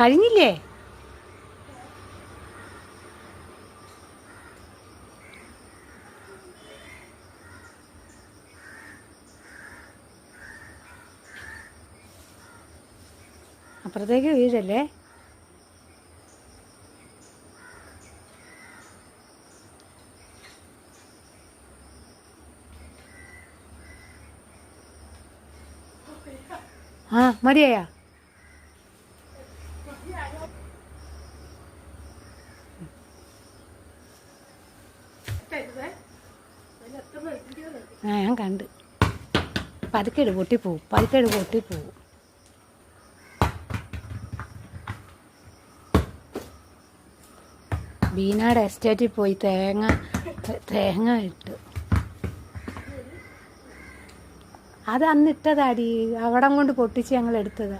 കഴിഞ്ഞില്ലേ? അപ്പുറത്തേക്ക് വീഴല്ലേ? ആ മതിയായാ. ആ ഞാൻ കണ്ട്. പതുക്കേട് പൊട്ടിപ്പോവും പതുക്കേട് പൊട്ടിപ്പോവും ബീനാട് എസ്റ്റേറ്റിൽ പോയി തേങ്ങ തേങ്ങ ഇട്ടു. അത് അന്ന് ഇട്ടതാടി. അവിടം കൊണ്ട് പൊട്ടിച്ച് ഞങ്ങൾ എടുത്തതാ